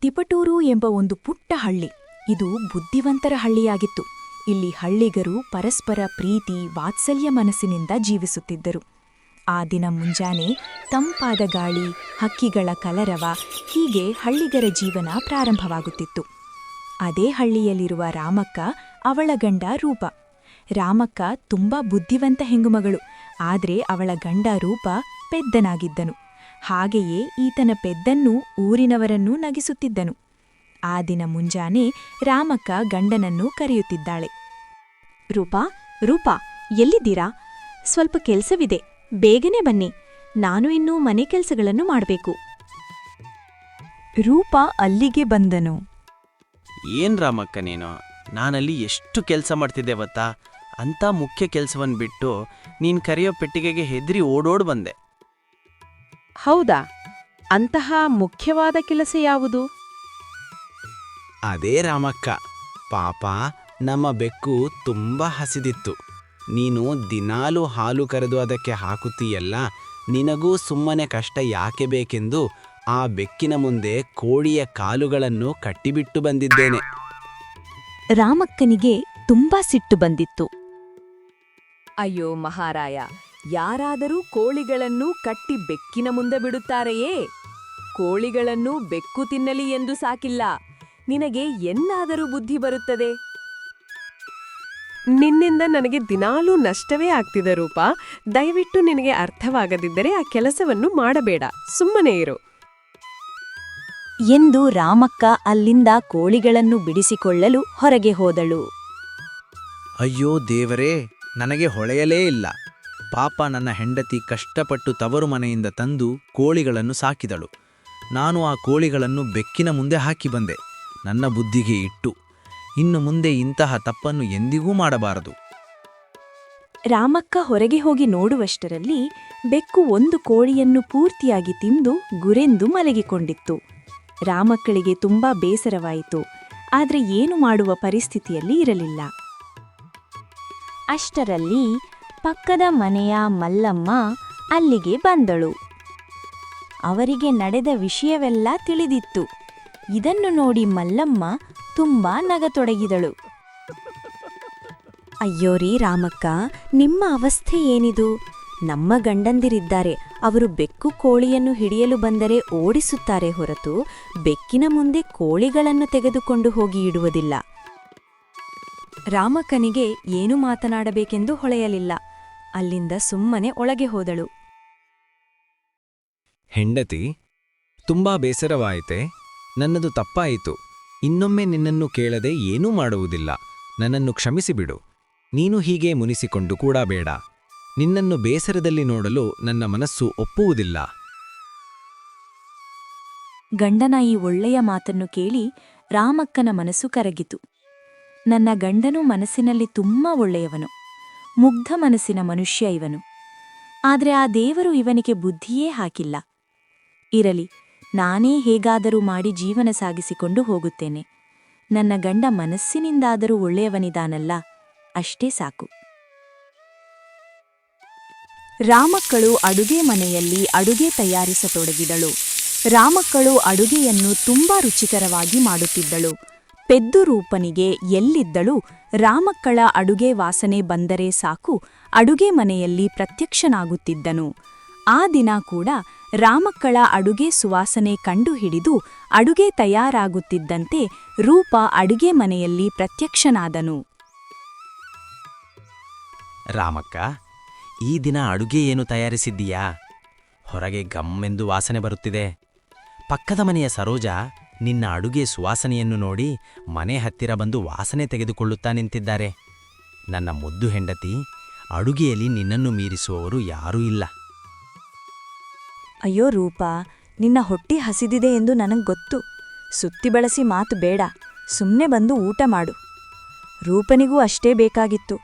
ತಿಪಟೂರು ಎಂಬ ಒಂದು ಪುಟ್ಟ ಹಳ್ಳಿ. ಇದು ಬುದ್ಧಿವಂತರ ಹಳ್ಳಿಯಾಗಿತ್ತು. ಇಲ್ಲಿ ಹಳ್ಳಿಗರು ಪರಸ್ಪರ ಪ್ರೀತಿ, ವಾತ್ಸಲ್ಯ ಮನಸ್ಸಿನಿಂದ ಜೀವಿಸುತ್ತಿದ್ದರು. ಆ ದಿನ ಮುಂಜಾನೆ ತಂಪಾದ ಗಾಳಿ, ಹಕ್ಕಿಗಳ ಕಲರವ ಹೀಗೆ ಹಳ್ಳಿಗರ ಜೀವನ ಪ್ರಾರಂಭವಾಗುತ್ತಿತ್ತು. ಅದೇ ಹಳ್ಳಿಯಲ್ಲಿರುವ ರಾಮಕ್ಕ ಅವಳ ಗಂಡ ರೂಪ. ರಾಮಕ್ಕ ತುಂಬಾ ಬುದ್ಧಿವಂತ ಹೆಂಗುಮಗಳು. ಆದರೆ ಅವಳ ಗಂಡ ರೂಪ ಪೆದ್ದನಾಗಿದ್ದನು. ಹಾಗೆಯೇ ಈತನ ಪೆದ್ದನ್ನೂ ಊರಿನವರನ್ನೂ ನಗಿಸುತ್ತಿದ್ದನು. ಆ ದಿನ ಮುಂಜಾನೆ ರಾಮಕ್ಕ ಗಂಡನನ್ನು ಕರೆಯುತ್ತಿದ್ದಾಳೆ. ರೂಪಾ ರೂಪಾ, ಎಲ್ಲಿದ್ದೀರಾ? ಸ್ವಲ್ಪ ಕೆಲಸವಿದೆ. ಬೇಗನೆ ಬನ್ನಿ. ನಾನು ಇನ್ನೂ ಮನೆ ಕೆಲಸಗಳನ್ನು ಮಾಡಬೇಕು. ರೂಪ ಅಲ್ಲಿಗೆ ಬಂದನು. ಏನ್ ರಾಮಕ್ಕ ನೀನು? ನಾನಲ್ಲಿ ಎಷ್ಟು ಕೆಲಸ ಮಾಡ್ತಿದ್ದೆ ಗೊತ್ತಾ? ಅಂಥ ಮುಖ್ಯ ಕೆಲಸವನ್ನು ಬಿಟ್ಟು ನೀನು ಕರೆಯೋ ಪೆಟ್ಟಿಗೆಗೆ ಹೆದರಿ ಓಡೋಡ್ ಬಂದೆ. ಹೌದಾ? ಅಂತಹ ಮುಖ್ಯವಾದ ಕೆಲಸ ಯಾವುದು? ಅದೇ ರಾಮಕ್ಕ. ಪಾಪ ನಮ್ಮ ಬೆಕ್ಕು ತುಂಬ ಹಸಿದಿತ್ತು. ನೀನು ದಿನಾಲೂ ಹಾಲು ಕರೆದು ಅದಕ್ಕೆ ಹಾಕುತ್ತೀಯಲ್ಲ? ನಿನಗೂ ಸುಮ್ಮನೆ ಕಷ್ಟ ಯಾಕೆ ಬೇಕೆಂದು ಆ ಬೆಕ್ಕಿನ ಮುಂದೆ ಕೋಳಿಯ ಕಾಲುಗಳನ್ನು ಕಟ್ಟಿಬಿಟ್ಟು ಬಂದಿದ್ದೇನೆ. ರಾಮಕ್ಕನಿಗೆ ತುಂಬಾ ಸಿಟ್ಟು ಬಂದಿತ್ತು. ಅಯ್ಯೋ ಮಹಾರಾಯ ಯಾರಾದರೂ ಕೋಳಿಗಳನ್ನು ಕಟ್ಟಿ ಬೆಕ್ಕಿನ ಮುಂದೆ ಬಿಡುತ್ತಾರೆಯೇ? ಕೋಳಿಗಳನ್ನು ಬೆಕ್ಕು ತಿನ್ನಲಿ ಎಂದು ಸಾಕಿಲ್ಲ. ನಿನಗೆ ಎನ್ನಾದರೂ ಬುದ್ಧಿ ಬರುತ್ತದೆ? ನಿನ್ನಿಂದ ನನಗೆ ದಿನಾಲೂ ನಷ್ಟವೇ ಆಗ್ತಿದೆ ರೂಪ. ದಯವಿಟ್ಟು ನಿನಗೆ ಅರ್ಥವಾಗದಿದ್ದರೆ ಆ ಕೆಲಸವನ್ನು ಮಾಡಬೇಡ. ಸುಮ್ಮನೆ ಇರು. ಎಂದು ರಾಮಕ್ಕ ಅಲ್ಲಿಂದ ಕೋಳಿಗಳನ್ನು ಬಿಡಿಸಿಕೊಳ್ಳಲು ಹೊರಗೆ ಹೋದಳು. ಅಯ್ಯೋ ದೇವರೇ ನನಗೆ ಹೊಳೆಯಲೇ ಇಲ್ಲ. ಪಾಪ ನನ್ನ ಹೆಂಡತಿ ಕಷ್ಟಪಟ್ಟು ತವರು ಮನೆಯಿಂದ ತಂದು ಕೋಳಿಗಳನ್ನು ಸಾಕಿದಳು. ನಾನು ಆ ಕೋಳಿಗಳನ್ನು ಬೆಕ್ಕಿನ ಮುಂದೆ ಹಾಕಿ ಬಂದೆ. ನನ್ನ ಬುದ್ಧಿಗೆ ಇಟ್ಟು. ಇನ್ನು ಮುಂದೆ ಇಂತಹ ತಪ್ಪನ್ನು ಎಂದಿಗೂ ಮಾಡಬಾರದು. ರಾಮಕ್ಕ ಹೊರಗೆ ಹೋಗಿ ನೋಡುವಷ್ಟರಲ್ಲಿ ಬೆಕ್ಕು ಒಂದು ಕೋಳಿಯನ್ನು ಪೂರ್ತಿಯಾಗಿ ತಿಂದು ಗುರೆಂದು ಮಲಗಿಕೊಂಡಿತ್ತು. ರಾಮಕ್ಕಳಿಗೆ ತುಂಬಾ ಬೇಸರವಾಯಿತು. ಆದರೆ ಏನು ಮಾಡುವ ಪರಿಸ್ಥಿತಿಯಲ್ಲಿ ಇರಲಿಲ್ಲ. ಅಷ್ಟರಲ್ಲಿ ಪಕ್ಕದ ಮನೆಯ ಮಲ್ಲಮ್ಮ ಅಲ್ಲಿಗೆ ಬಂದಳು. ಅವರಿಗೆ ನಡೆದ ವಿಷಯವೆಲ್ಲ ತಿಳಿದಿತ್ತು. ಇದನ್ನು ನೋಡಿ ಮಲ್ಲಮ್ಮ ತುಂಬಾ ನಗತೊಡಗಿದಳು. ಅಯ್ಯೋರಿ ರಾಮಕ್ಕ, ನಿಮ್ಮ ಅವಸ್ಥೆ ಏನಿದು? ನಮ್ಮ ಗಂಡಂದಿರಿದ್ದಾರೆ. ಅವರು ಬೆಕ್ಕು ಕೋಳಿಯನ್ನು ಹಿಡಿಯಲು ಬಂದರೆ ಓಡಿಸುತ್ತಾರೆ ಹೊರತು ಬೆಕ್ಕಿನ ಮುಂದೆ ಕೋಳಿಗಳನ್ನು ತೆಗೆದುಕೊಂಡು ಹೋಗಿ ಇಡುವುದಿಲ್ಲ. ರಾಮಕ್ಕನಿಗೆ ಏನು ಮಾತನಾಡಬೇಕೆಂದು ಹೊಳೆಯಲಿಲ್ಲ. ಅಲ್ಲಿಂದ ಸುಮ್ಮನೆ ಒಳಗೆ ಹೋದಳು. ಹೆಂಡತಿ ತುಂಬಾ ಬೇಸರವಾಯಿತೆ ನನ್ನದು ತಪ್ಪಾಯಿತು. ಇನ್ನೊಮ್ಮೆ ನಿನ್ನನ್ನು ಕೇಳದೆ ಏನೂ ಮಾಡುವುದಿಲ್ಲ. ನನ್ನನ್ನು ಕ್ಷಮಿಸಿಬಿಡು. ನೀನು ಹೀಗೆ ಮುನಿಸಿಕೊಂಡು ಕೂಡ ಬೇಡ. ನಿನ್ನನ್ನು ಬೇಸರದಲ್ಲಿ ನೋಡಲು ನನ್ನ ಮನಸ್ಸು ಒಪ್ಪುವುದಿಲ್ಲ. ಗಂಡನ ಈ ಒಳ್ಳೆಯ ಮಾತನ್ನು ಕೇಳಿ ರಾಮಕ್ಕನ ಮನಸ್ಸು ಕರಗಿತು. ನನ್ನ ಗಂಡನು ಮನಸ್ಸಿನಲ್ಲಿ ತುಂಬಾ ಒಳ್ಳೆಯವನು. ಮುಗ್ಧ ಮನಸ್ಸಿನ ಮನುಷ್ಯ ಇವನು. ಆದರೆ ಆ ದೇವರು ಇವನಿಗೆ ಬುದ್ಧಿಯೇ ಹಾಕಿಲ್ಲ. ಇರಲಿ, ನಾನೇ ಹೇಗಾದರೂ ಮಾಡಿ ಜೀವನ ಸಾಗಿಸಿಕೊಂಡು ಹೋಗುತ್ತೇನೆ. ನನ್ನ ಗಂಡ ಮನಸ್ಸಿನಿಂದಾದರೂ ಒಳ್ಳೆಯವನಿದಾನಲ್ಲ, ಅಷ್ಟೇ ಸಾಕು. ರಾಮಕ್ಕಳು ಅಡುಗೆ ಮನೆಯಲ್ಲಿ ಅಡುಗೆ ತಯಾರಿಸತೊಡಗಿದಳು. ರಾಮಕ್ಕಳು ಅಡುಗೆಯನ್ನು ತುಂಬಾ ರುಚಿಕರವಾಗಿ ಮಾಡುತ್ತಿದ್ದಳು. ಪೆದ್ದು ರೂಪನಿಗೆ ಎಲ್ಲಿದ್ದಳು ರಾಮಕ್ಕಳ ಅಡುಗೆ ವಾಸನೆ ಬಂದರೆ ಸಾಕು, ಅಡುಗೆ ಮನೆಯಲ್ಲಿ ಪ್ರತ್ಯಕ್ಷನಾಗುತ್ತಿದ್ದನು. ಆ ದಿನ ಕೂಡ ರಾಮಕ್ಕಳ ಅಡುಗೆ ಸುವಾಸನೆ ಕಂಡುಹಿಡಿದು ಅಡುಗೆ ತಯಾರಾಗುತ್ತಿದ್ದಂತೆ ರೂಪ ಅಡುಗೆ ಮನೆಯಲ್ಲಿ ಪ್ರತ್ಯಕ್ಷನಾದನು. ರಾಮಕ್ಕ, ಈ ದಿನ ಅಡುಗೆ ಏನು ತಯಾರಿಸಿದ್ದೀಯಾ? ಹೊರಗೆ ಗಮ್ಮೆಂದು ವಾಸನೆ ಬರುತ್ತಿದೆ. ಪಕ್ಕದ ಮನೆಯ ಸರೋಜ ನಿನ್ನ ಅಡುಗೆ ಸುವಾಸನೆಯನ್ನು ನೋಡಿ ಮನೆ ಹತ್ತಿರ ಬಂದು ವಾಸನೆ ತೆಗೆದುಕೊಳ್ಳುತ್ತಾ ನಿಂತಿದ್ದಾರೆ. ನನ್ನ ಮುದ್ದು ಹೆಂಡತಿ, ಅಡುಗೆಯಲ್ಲಿ ನಿನ್ನನ್ನು ಮೀರಿಸುವವರು ಯಾರೂ ಇಲ್ಲ. ಅಯ್ಯೋ ರೂಪ, ನಿನ್ನ ಹೊಟ್ಟಿ ಹಸಿದಿದೆ ಎಂದು ನನಗೆ ಗೊತ್ತು. ಸುತ್ತಿ ಬಳಸಿ ಮಾತು ಬೇಡ ಸುಮ್ಮನೆ ಬಂದು ಊಟ ಮಾಡು. ರೂಪನಿಗೂ ಅಷ್ಟೇ ಬೇಕಾಗಿತ್ತು,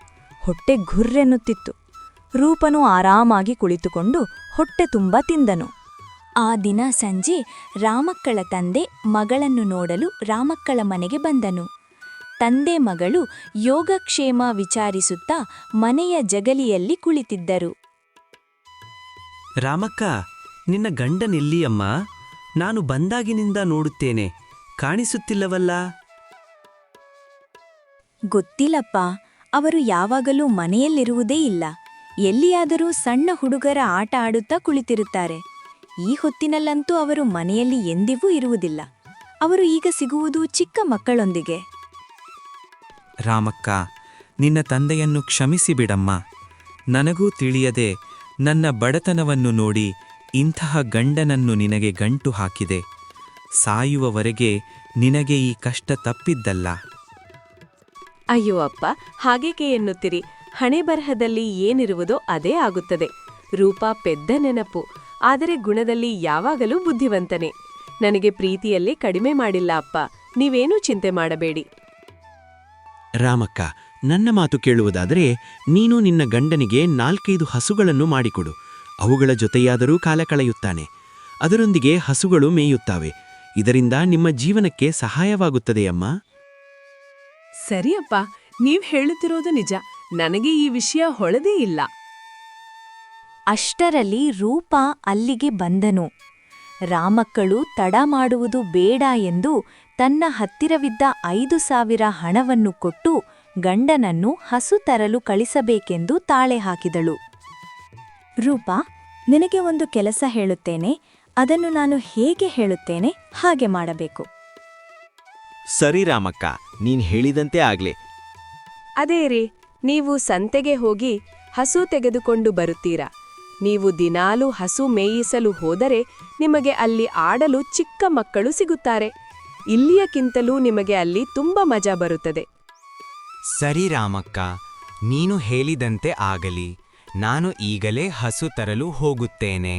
ಹೊಟ್ಟೆ ಘುರ್ರೆನ್ನುತ್ತಿತ್ತು. ರೂಪನು ಆರಾಮಾಗಿ ಕುಳಿತುಕೊಂಡು ಹೊಟ್ಟೆ ತುಂಬ ತಿಂದನು. ಆ ದಿನ ಸಂಜೆ ರಾಮಕ್ಕಳ ತಂದೆ ಮಗಳನ್ನು ನೋಡಲು ರಾಮಕ್ಕಳ ಮನೆಗೆ ಬಂದನು. ತಂದೆ ಮಗಳು ಯೋಗಕ್ಷೇಮ ವಿಚಾರಿಸುತ್ತಾ ಮನೆಯ ಜಗಲಿಯಲ್ಲಿ ಕುಳಿತಿದ್ದರು. ರಾಮಕ್ಕ ನಿನ್ನ ಗಂಡನೆಲ್ಲಿಯಮ್ಮ ನಾನು ಬಂದಾಗಿನಿಂದ ನೋಡುತ್ತೇನೆ. ಕಾಣಿಸುತ್ತಿಲ್ಲವಲ್ಲ? ಗೊತ್ತಿಲ್ಲಪ್ಪ ಅವರು ಯಾವಾಗಲೂ ಮನೆಯಲ್ಲಿರುವುದೇ ಇಲ್ಲ. ಎಲ್ಲಿಯಾದರೂ ಸಣ್ಣ ಹುಡುಗರ ಆಟ ಆಡುತ್ತಾ ಕುಳಿತಿರುತ್ತಾರೆ. ಈ ಹೊತ್ತಿನಲ್ಲಂತೂ ಅವರು ಮನೆಯಲ್ಲಿ ಎಂದಿಗೂ ಇರುವುದಿಲ್ಲ. ಅವರು ಈಗ ಸಿಗುವುದು ಚಿಕ್ಕ ಮಕ್ಕಳೊಂದಿಗೆ. ರಾಮಕ್ಕ ನಿನ್ನ ತಂದೆಯನ್ನು ಕ್ಷಮಿಸಿ ಬಿಡಮ್ಮ. ನನಗೂ ತಿಳಿಯದೆ ನನ್ನ ಬಡತನವನ್ನು ನೋಡಿ ಇಂತಹ ಗಂಡನನ್ನು ನಿನಗೆ ಗಂಟು ಹಾಕಿದೆ. ಸಾಯುವವರೆಗೆ ನಿನಗೆ ಈ ಕಷ್ಟ ತಪ್ಪಿದ್ದಲ್ಲ. ಅಯ್ಯೋ ಅಪ್ಪ ಹಾಗೇಕೆ ಎನ್ನುತ್ತಿರಿ? ಹಣೆ ಬರಹದಲ್ಲಿ ಏನಿರುವುದೋ ಅದೇ ಆಗುತ್ತದೆ. ರೂಪ ಪೆದ್ದ ನೆನಪು. ಆದರೆ ಗುಣದಲ್ಲಿ ಯಾವಾಗಲೂ ಬುದ್ಧಿವಂತನೆ. ನನಗೆ ಪ್ರೀತಿಯಲ್ಲಿ ಕಡಿಮೆ ಮಾಡಿಲ್ಲ ಅಪ್ಪ. ನೀವೇನೂ ಚಿಂತೆ ಮಾಡಬೇಡಿ. ರಾಮಕ್ಕ ನನ್ನ ಮಾತು ಕೇಳುವುದಾದರೆ ನೀನು ನಿನ್ನ ಗಂಡನಿಗೆ ನಾಲ್ಕೈದು ಹಸುಗಳನ್ನು ಮಾಡಿಕೊಡು. ಅವುಗಳ ಜೊತೆಯಾದರೂ ಕಾಲ ಕಳೆಯುತ್ತಾನೆ. ಅದರೊಂದಿಗೆ ಹಸುಗಳು ಮೇಯುತ್ತಾವೆ. ಇದರಿಂದ ನಿಮ್ಮ ಜೀವನಕ್ಕೆ ಸಹಾಯವಾಗುತ್ತದೆಯಮ್ಮ ಸರಿಯಪ್ಪ ನೀವ್ ಹೇಳುತ್ತಿರೋದು ನಿಜ. ನನಗೆ ಈ ವಿಷಯ ಹೊಳದೇ ಇಲ್ಲ. ಅಷ್ಟರಲ್ಲಿ ರೂಪ ಅಲ್ಲಿಗೆ ಬಂದನು. ರಾಮಕ್ಕಳು ತಡ ಮಾಡುವುದು ಬೇಡ ಎಂದು ತನ್ನ ಹತ್ತಿರವಿದ್ದ ಐದು ಸಾವಿರ ಹಣವನ್ನು ಕೊಟ್ಟು ಗಂಡನನ್ನು ಹಸು ತರಲು ಕಳಿಸಬೇಕೆಂದು ತಾಳೆ ಹಾಕಿದಳು. ರೂಪ ನಿನಗೆ ಒಂದು ಕೆಲಸ ಹೇಳುತ್ತೇನೆ. ಅದನ್ನು ನಾನು ಹೇಗೆ ಹೇಳುತ್ತೇನೆ? ಹಾಗೆ ಮಾಡಬೇಕು. ಸರಿ ರಾಮಕ್ಕ ನೀನ್ ಹೇಳಿದಂತೆ ಆಗ್ಲಿ. ಅದೇ ರೀ ನೀವು ಸಂತೆಗೆ ಹೋಗಿ ಹಸು ತೆಗೆದುಕೊಂಡು ಬರುತ್ತೀರಾ? ನೀವು ದಿನಾಲೂ ಹಸು ಮೇಯಿಸಲು ಹೋದರೆ ನಿಮಗೆ ಅಲ್ಲಿ ಆಡಲು ಚಿಕ್ಕ ಮಕ್ಕಳು ಸಿಗುತ್ತಾರೆ. ಇಲ್ಲಿಯಕ್ಕಿಂತಲೂ ನಿಮಗೆ ಅಲ್ಲಿ ತುಂಬಾ ಮಜಾ ಬರುತ್ತದೆ. ಸರಿ ರಾಮಕ್ಕ ನೀನು ಹೇಳಿದಂತೆ ಆಗಲಿ. ನಾನು ಈಗಲೇ ಹಸು ತರಲು ಹೋಗುತ್ತೇನೆ.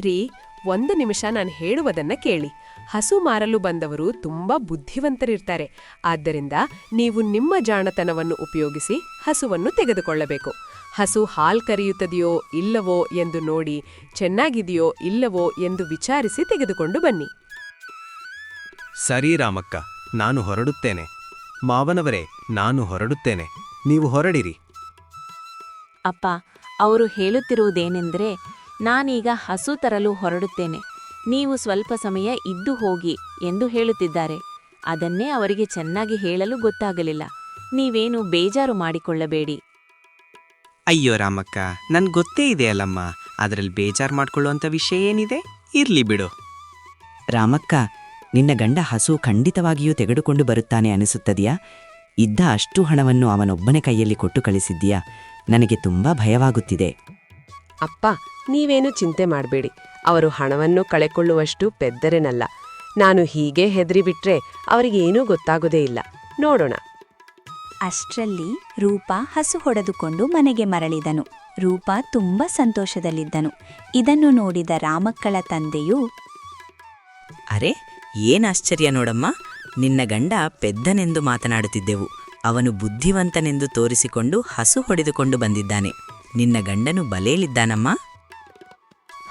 ರೀ ಒಂದು ನಿಮಿಷ ನಾನು ಹೇಳುವುದನ್ನ ಕೇಳಿ. ಹಸು ಮಾರಲು ಬಂದವರು ತುಂಬಾ ಬುದ್ಧಿವಂತರಿರ್ತಾರೆ. ಆದ್ದರಿಂದ ನೀವು ನಿಮ್ಮ ಜಾಣತನವನ್ನು ಉಪಯೋಗಿಸಿ ಹಸುವನ್ನು ತೆಗೆದುಕೊಳ್ಳಬೇಕು. ಹಸು ಹಾಲ್ ಕರೆಯುತ್ತದೆಯೋ ಇಲ್ಲವೋ ಎಂದು ನೋಡಿ ಚೆನ್ನಾಗಿದೆಯೋ ಇಲ್ಲವೋ ಎಂದು ವಿಚಾರಿಸಿ ತೆಗೆದುಕೊಂಡು ಬನ್ನಿ. ಸರಿ ರಾಮಕ್ಕ ನಾನು ಹೊರಡುತ್ತೇನೆ. ಮಾವನವರೇ ನಾನು ಹೊರಡುತ್ತೇನೆ. ನೀವು ಹೊರಡಿರಿ. ಅಪ್ಪ ಅವರು ಹೇಳುತ್ತಿರುವುದೇನೆಂದರೆ ನಾನೀಗ ಹಸು ತರಲು ಹೊರಡುತ್ತೇನೆ. ನೀವು ಸ್ವಲ್ಪ ಸಮಯ ಇದ್ದು ಹೋಗಿ ಎಂದು ಹೇಳುತ್ತಿದ್ದಾರೆ. ಅದನ್ನೇ ಅವರಿಗೆ ಚೆನ್ನಾಗಿ ಹೇಳಲು ಗೊತ್ತಾಗಲಿಲ್ಲ. ನೀವೇನು ಬೇಜಾರು ಮಾಡಿಕೊಳ್ಳಬೇಡಿ. ಅಯ್ಯೋ ರಾಮಕ್ಕ ನನ್ಗೆ ಗೊತ್ತೇ ಇದೆ ಅಲ್ಲಮ್ಮ. ಅದರಲ್ಲಿ ಬೇಜಾರು ಮಾಡ್ಕೊಳ್ಳುವಂಥ ವಿಷಯ ಏನಿದೆ? ಇರ್ಲಿ ಬಿಡು. ರಾಮಕ್ಕ ನಿನ್ನ ಗಂಡ ಹಸು ಖಂಡಿತವಾಗಿಯೂ ತೆಗೆದುಕೊಂಡು ಬರುತ್ತಾನೆ ಅನಿಸುತ್ತದೆಯಾ? ಇದ್ದ ಅಷ್ಟು ಹಣವನ್ನು ಅವನೊಬ್ಬನೇ ಕೈಯಲ್ಲಿ ಕೊಟ್ಟು ಕಳಿಸಿದ್ದೀಯಾ? ನನಗೆ ತುಂಬಾ ಭಯವಾಗುತ್ತಿದೆ. ಅಪ್ಪ ನೀವೇನು ಚಿಂತೆ ಮಾಡಬೇಡಿ. ಅವರು ಹಣವನ್ನು ಕಳೆಕೊಳ್ಳುವಷ್ಟು ಪೆದ್ದರೆನಲ್ಲ. ನಾನು ಹೀಗೆ ಹೆದರಿಬಿಟ್ರೆ ಅವರಿಗೇನೂ ಗೊತ್ತಾಗೋದೇ ಇಲ್ಲ. ನೋಡೋಣ. ಅಷ್ಟ್ರಲ್ಲಿ ರೂಪ ಹಸು ಹೊಡೆದುಕೊಂಡು ಮನೆಗೆ ಮರಳಿದನು. ರೂಪ ತುಂಬ ಸಂತೋಷದಲ್ಲಿದ್ದನು. ಇದನ್ನು ನೋಡಿದ ರಾಮಕ್ಕಳ ತಂದೆಯು ಅರೆ ಏನ್ ಆಶ್ಚರ್ಯ ನೋಡಮ್ಮ. ನಿನ್ನ ಗಂಡ ಪೆದ್ದನೆಂದು ಮಾತನಾಡುತ್ತಿದ್ದೆವು. ಅವನು ಬುದ್ಧಿವಂತನೆಂದು ತೋರಿಸಿಕೊಂಡು ಹಸು ಹೊಡೆದುಕೊಂಡು ಬಂದಿದ್ದಾನೆ. ನಿನ್ನ ಗಂಡನು ಬಲೆಯಲಿದ್ದಾನಮ್ಮ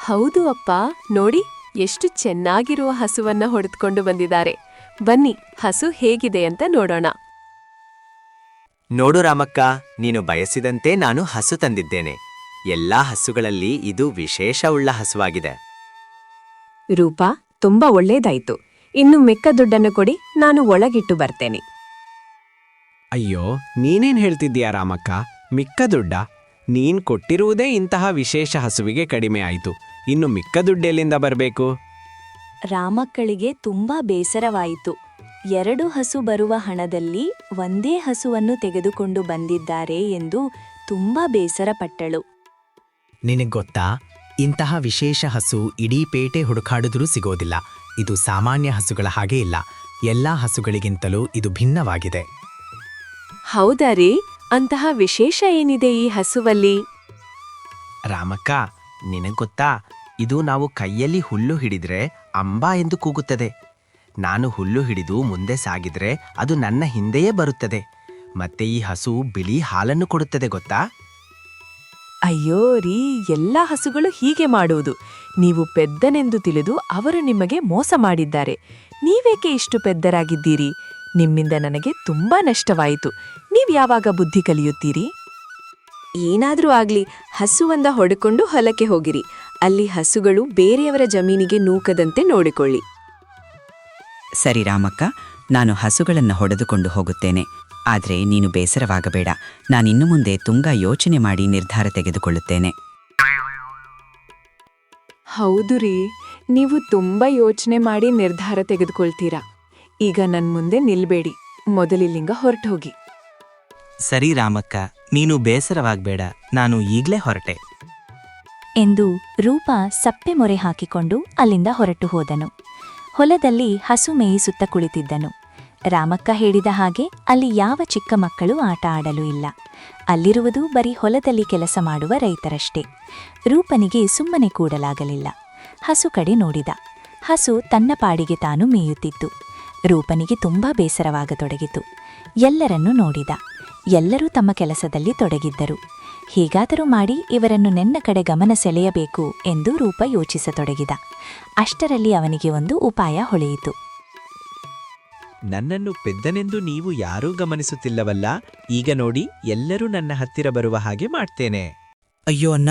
ಹೌದು ಅಪ್ಪ ನೋಡಿ ಎಷ್ಟು ಚೆನ್ನಾಗಿರುವ ಹಸುವನ್ನ ಹೊಡೆದುಕೊಂಡು ಬಂದಿದ್ದಾರೆ. ಬನ್ನಿ ಹಸು ಹೇಗಿದೆ ಅಂತ ನೋಡೋಣ. ನೋಡು ರಾಮಕ್ಕ ನೀನು ಬಯಸಿದಂತೆ ನಾನು ಹಸು ತಂದಿದ್ದೇನೆ. ಎಲ್ಲಾ ಹಸುಗಳಲ್ಲಿ ಇದು ವಿಶೇಷವುಳ್ಳ ಹಸುವಾಗಿದೆ. ರೂಪಾ ತುಂಬಾ ಒಳ್ಳೇದಾಯ್ತು. ಇನ್ನು ಮಿಕ್ಕ ದುಡ್ಡನ್ನು ಕೊಡಿ ನಾನು ಒಳಗಿಟ್ಟು ಬರ್ತೇನೆ. ಅಯ್ಯೋ ನೀನೇನ್ ಹೇಳ್ತಿದ್ದೀಯಾ ರಾಮಕ್ಕ? ಮಿಕ್ಕ ದುಡ್ಡ? ನೀನ್ ಕೊಟ್ಟಿರುವುದೇ ಇಂತಹ ವಿಶೇಷ ಹಸುವಿಗೆ ಕಡಿಮೆ ಆಯಿತು. ಇನ್ನು ಮಿಕ್ಕ ದುಡ್ಡೆಲ್ಲಿಂದ ಬರಬೇಕು? ರಾಮಕ್ಕಳಿಗೆ ತುಂಬಾ ಬೇಸರವಾಯಿತು. ಎರಡು ಹಸು ಬರುವ ಹಣದಲ್ಲಿ ಒಂದೇ ಹಸುವನ್ನು ತೆಗೆದುಕೊಂಡು ಬಂದಿದ್ದಾರೆ ಎಂದು ತುಂಬಾ ಬೇಸರಪಟ್ಟಳು ನಿನಗೆ ಗೊತ್ತಾ? ಇಂತಹ ವಿಶೇಷ ಹಸು ಇಡೀ ಪೇಟೆ ಹುಡುಕಾಡಿದ್ರೂ ಸಿಗೋದಿಲ್ಲ. ಇದು ಸಾಮಾನ್ಯ ಹಸುಗಳ ಹಾಗೆ ಇಲ್ಲ. ಎಲ್ಲಾ ಹಸುಗಳಿಗಿಂತಲೂ ಇದು ಭಿನ್ನವಾಗಿದೆ. ಹೌದಾ ರೀ? ಅಂತಹ ವಿಶೇಷ ಏನಿದೆ ಈ ಹಸುವಲ್ಲಿ? ರಾಮಕ್ಕ ನಿನಗೊತ್ತಾ ಇದು ನಾವು ಕೈಯಲ್ಲಿ ಹುಲ್ಲು ಹಿಡಿದ್ರೆ ಅಂಬಾ ಎಂದು ಕೂಗುತ್ತದೆ. ನಾನು ಹುಲ್ಲು ಹಿಡಿದು ಮುಂದೆ ಸಾಗಿದ್ರೆ ಅದು ನನ್ನ ಹಿಂದೆಯೇ ಬರುತ್ತದೆ. ಮತ್ತೆ ಈ ಹಸು ಬಿಳಿ ಹಾಲನ್ನು ಕೊಡುತ್ತದೆ ಗೊತ್ತಾ? ಅಯ್ಯೋ ರೀ, ಎಲ್ಲ ಹಸುಗಳು ಹೀಗೆ ಮಾಡುವುದು. ನೀವು ಪೆದ್ದನೆಂದು ತಿಳಿದು ಅವರು ನಿಮಗೆ ಮೋಸ ಮಾಡಿದ್ದಾರೆ. ನೀವೇಕೆ ಇಷ್ಟು ಪೆದ್ದರಾಗಿದ್ದೀರಿ? ನಿಮ್ಮಿಂದ ನನಗೆ ತುಂಬಾ ನಷ್ಟವಾಯಿತು. ನೀವು ಯಾವಾಗ ಬುದ್ಧಿ ಕಲಿಯುತ್ತೀರಿ? ಏನಾದ್ರೂ ಆಗ್ಲಿ ಹಸುವಂದ ಹೊಡೆಕೊಂಡು ಹೊಲಕ್ಕೆ ಹೋಗಿರಿ. ಅಲ್ಲಿ ಹಸುಗಳು ಬೇರೆಯವರ ಜಮೀನಿಗೆ ನೂಕದಂತೆ ನೋಡಿಕೊಳ್ಳಿ. ಸರಿ ರಾಮಕ್ಕ ನಾನು ಹಸುಗಳನ್ನು ಹೊಡೆದುಕೊಂಡು ಹೋಗುತ್ತೇನೆ. ಆದರೆ ನೀನು ಬೇಸರವಾಗಬೇಡ. ನಾನಿನ್ನು ಮುಂದೆ ತುಂಗ ಯೋಚನೆ ಮಾಡಿ ನಿರ್ಧಾರ ತೆಗೆದುಕೊಳ್ಳುತ್ತೇನೆ. ಹೌದು ರೀ. ನೀವು ತುಂಬ ಯೋಚನೆ ಮಾಡಿ ನಿರ್ಧಾರ ತೆಗೆದುಕೊಳ್ತೀರಾ. ಈಗ ನನ್ನ ಮುಂದೆ ನಿಲ್ಬೇಡಿ. ಮೊದಲಿಲ್ಲಿಂಗ ಹೊರಟು ಹೋಗಿ ಸರಿ ರಾಮಕ್ಕ ನೀನು ಬೇಸರವಾಗಬೇಡ. ನಾನು ಈಗಲೇ ಹೊರಟೆ. ಎಂದು ರೂಪ ಸಪ್ಪೆ ಮೊರೆ ಹಾಕಿಕೊಂಡು ಅಲ್ಲಿಂದ ಹೊರಟು ಹೋದನು. ಹೊಲದಲ್ಲಿ ಹಸು ಮೇಯಿಸುತ್ತ ಕುಳಿತಿದ್ದನು. ರಾಮಕ್ಕ ಹೇಳಿದ ಹಾಗೆ ಅಲ್ಲಿ ಯಾವ ಚಿಕ್ಕ ಮಕ್ಕಳು ಆಟ ಆಡಲು ಇಲ್ಲ. ಅಲ್ಲಿರುವುದು ಬರೀ ಹೊಲದಲ್ಲಿ ಕೆಲಸ ಮಾಡುವ ರೈತರಷ್ಟೇ. ರೂಪನಿಗೆ ಸುಮ್ಮನೆ ಕೂಡಲಾಗಲಿಲ್ಲ. ಹಸು ಕಡೆ ನೋಡಿದ. ಹಸು ತನ್ನ ಪಾಡಿಗೆ ತಾನು ಮೇಯುತ್ತಿತ್ತು. ರೂಪನಿಗೆ ತುಂಬಾ ಬೇಸರವಾಗತೊಡಗಿತು. ಎಲ್ಲರನ್ನೂ ನೋಡಿದ. ಎಲ್ಲರೂ ತಮ್ಮ ಕೆಲಸದಲ್ಲಿ ತೊಡಗಿದ್ದರು. ಹೀಗಾದರೂ ಮಾಡಿ ಇವರನ್ನು ನನ್ನ ಕಡೆ ಗಮನ ಸೆಳೆಯಬೇಕು ಎಂದು ರೂಪ ಯೋಚಿಸತೊಡಗಿದ. ಅಷ್ಟರಲ್ಲಿ ಅವನಿಗೆ ಒಂದು ಉಪಾಯ ಹೊಳೆಯಿತು. ನನ್ನನ್ನು ಪೆದ್ದನೆಂದು ನೀವು ಯಾರೂ ಗಮನಿಸುತ್ತಿಲ್ಲವಲ್ಲ ಈಗ ನೋಡಿ ಎಲ್ಲರೂ ನನ್ನ ಹತ್ತಿರ ಬರುವ ಹಾಗೆ ಮಾಡ್ತೇನೆ. ಅಯ್ಯೋ ಅಣ್ಣ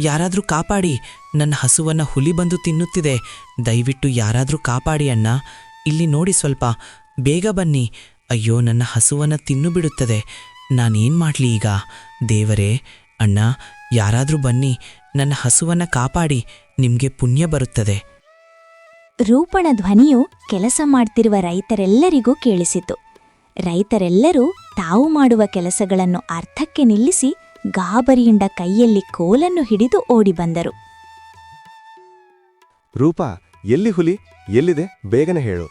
ಯಾರಾದರೂ ಕಾಪಾಡಿ. ನನ್ನ ಹಸುವನ್ನ ಹುಲಿ ಬಂದು ತಿನ್ನುತ್ತಿದೆ. ದಯವಿಟ್ಟು ಯಾರಾದರೂ ಕಾಪಾಡಿ ಅಣ್ಣ. ಇಲ್ಲಿ ನೋಡಿ ಸ್ವಲ್ಪ ಬೇಗ ಬನ್ನಿ. ಅಯ್ಯೋ ನನ್ನ ಹಸುವನ್ನ ತಿನ್ನು ಬಿಡುತ್ತದೆ ನಾನೇನ್ ಮಾಡಲಿ ಈಗ? ದೇವರೇ ಅಣ್ಣ ಯಾರಾದರೂ ಬನ್ನಿ ನನ್ನ ಹಸುವನ್ನ ಕಾಪಾಡಿ ನಿಮ್ಗೆ ಪುಣ್ಯ ಬರುತ್ತದೆ. ರೂಪಣ ಧ್ವನಿಯು ಕೆಲಸ ಮಾಡ್ತಿರುವ ರೈತರೆಲ್ಲರಿಗೂ ಕೇಳಿಸಿತು. ರೈತರೆಲ್ಲರೂ ತಾವು ಮಾಡುವ ಕೆಲಸಗಳನ್ನು ಅರ್ಥಕ್ಕೆ ನಿಲ್ಲಿಸಿ ಗಾಬರಿಯಿಂದ ಕೈಯಲ್ಲಿ ಕೋಲನ್ನು ಹಿಡಿದು ಓಡಿ ಬಂದರು. ರೂಪ ಎಲ್ಲಿ ಹುಲಿ? ಎಲ್ಲಿದೆ? ಬೇಗನೆ ಹೇಳು.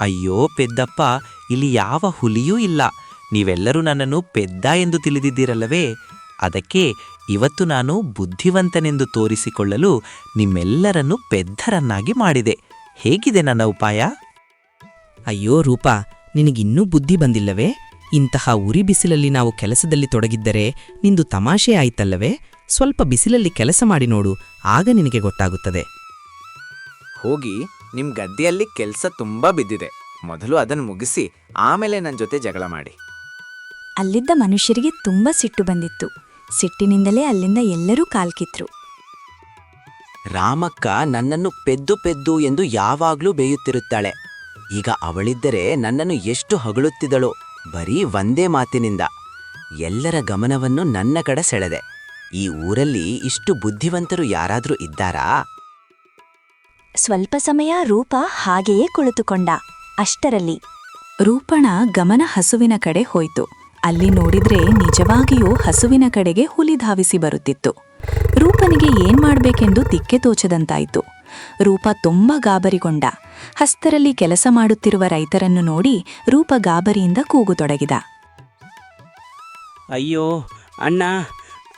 ಅಯ್ಯೋ ಪೆದ್ದಪ್ಪ ಇಲ್ಲಿ ಯಾವ ಹುಲಿಯೂ ಇಲ್ಲ. ನೀವೆಲ್ಲರೂ ನನ್ನನ್ನು ಪೆದ್ದ ಎಂದು ತಿಳಿದಿದ್ದೀರಲ್ಲವೇ? ಅದಕ್ಕೆ ಇವತ್ತು ನಾನು ಬುದ್ಧಿವಂತನೆಂದು ತೋರಿಸಿಕೊಳ್ಳಲು ನಿಮ್ಮೆಲ್ಲರನ್ನು ಪೆದ್ದರನ್ನಾಗಿ ಮಾಡಿದೆ. ಹೇಗಿದೆ ನನ್ನ ಉಪಾಯ? ಅಯ್ಯೋ ರೂಪಾ ನಿನಗಿನ್ನೂ ಬುದ್ಧಿ ಬಂದಿಲ್ಲವೇ? ಇಂತಹ ಉರಿ ಬಿಸಿಲಲ್ಲಿ ನಾವು ಕೆಲಸದಲ್ಲಿ ತೊಡಗಿದ್ದರೆ ನಿಂದು ತಮಾಷೆ ಆಯಿತಲ್ಲವೇ? ಸ್ವಲ್ಪ ಬಿಸಿಲಲ್ಲಿ ಕೆಲಸ ಮಾಡಿ ನೋಡು ಆಗ ನಿನಗೆ ಗೊತ್ತಾಗುತ್ತದೆ. ಹೋಗಿ ನಿಮ್ ಗದ್ದೆಯಲ್ಲಿ ಕೆಲಸ ತುಂಬಾ ಬಿದ್ದಿದೆ. ಮೊದಲು ಅದನ್ನು ಮುಗಿಸಿ ಆಮೇಲೆ ನನ್ನ ಜೊತೆ ಜಗಳ ಮಾಡಿ. ಅಲ್ಲಿದ್ದ ಮನುಷ್ಯರಿಗೆ ತುಂಬ ಸಿಟ್ಟು ಬಂದಿತ್ತು. ಸಿಟ್ಟಿನಿಂದಲೇ ಅಲ್ಲಿಂದ ಎಲ್ಲರೂ ಕಾಲ್ಕಿತ್ರು ರಾಮಕ್ಕ ನನ್ನನ್ನು ಪೆದ್ದು ಪೆದ್ದು ಎಂದು ಯಾವಾಗ್ಲೂ ಬೇಯುತ್ತಿರುತ್ತಾಳೆ. ಈಗ ಅವಳಿದ್ದರೆ ನನ್ನನ್ನು ಎಷ್ಟು ಹೊಗಳುತ್ತಿದ್ದಳೋ ಬರೀ ಒಂದೇ ಮಾತಿನಿಂದ. ಎಲ್ಲರ ಗಮನವನ್ನು ನನ್ನ ಕಡೆ ಸೆಳೆದೆ. ಈ ಊರಲ್ಲಿ ಇಷ್ಟು ಬುದ್ಧಿವಂತರು ಯಾರಾದರೂ ಇದ್ದಾರಾ? ಸ್ವಲ್ಪ ಸಮಯ ರೂಪ ಹಾಗೆಯೇ ಕುಳಿತುಕೊಂಡ. ಅಷ್ಟರಲ್ಲಿ ರೂಪಣ ಗಮನ ಹಸುವಿನ ಕಡೆ ಹೋಯ್ತು. ಅಲ್ಲಿ ನೋಡಿದ್ರೆ ನಿಜವಾಗಿಯೂ ಹಸುವಿನ ಕಡೆಗೆ ಹುಲಿ ಧಾವಿಸಿ ಬರುತ್ತಿತ್ತು. ರೂಪನಿಗೆ ಏನ್ ಮಾಡಬೇಕೆಂದು ದಿಕ್ಕೆ ತೋಚದಂತಾಯಿತು. ರೂಪ ತುಂಬ ಗಾಬರಿಗೊಂಡ. ಹಸ್ತರಲ್ಲಿ ಕೆಲಸ ಮಾಡುತ್ತಿರುವ ರೈತರನ್ನು ನೋಡಿ ರೂಪ ಗಾಬರಿಯಿಂದ ಕೂಗುತೊಡಗಿದ. ಅಯ್ಯೋ, ಅಣ್ಣ,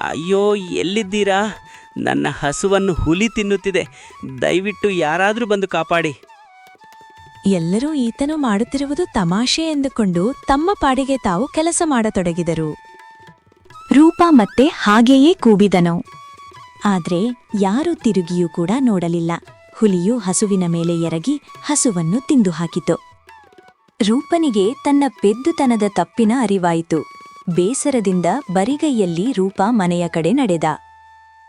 ಅಯ್ಯೋ, ಎಲ್ಲಿದ್ದೀರಾ? ನನ್ನ ಹಸುವನ್ನು ಹುಲಿ ತಿನ್ನುತ್ತಿದೆ. ದಯವಿಟ್ಟು ಯಾರಾದರೂ ಬಂದು ಕಾಪಾಡಿ. ಎಲ್ಲರೂ ಈತನು ಮಾಡುತ್ತಿರುವುದು ತಮಾಷೆ ಎಂದುಕೊಂಡು ತಮ್ಮ ಪಾಡಿಗೆ ತಾವು ಕೆಲಸ ಮಾಡತೊಡಗಿದರು. ರೂಪ ಮತ್ತೆ ಹಾಗೆಯೇ ಕೂಬಿದನು. ಆದ್ರೆ ಯಾರೂ ತಿರುಗಿಯೂ ಕೂಡ ನೋಡಲಿಲ್ಲ. ಹುಲಿಯು ಹಸುವಿನ ಮೇಲೆ ಎರಗಿ ಹಸುವನ್ನು ತಿಂದು ಹಾಕಿತು. ರೂಪನಿಗೆ ತನ್ನ ಪೆದ್ದುತನದ ತಪ್ಪಿನ ಅರಿವಾಯಿತು. ಬೇಸರದಿಂದ ಬರಿಗೈಯಲ್ಲಿ ರೂಪ ಮನೆಯ ಕಡೆ ನಡೆದ.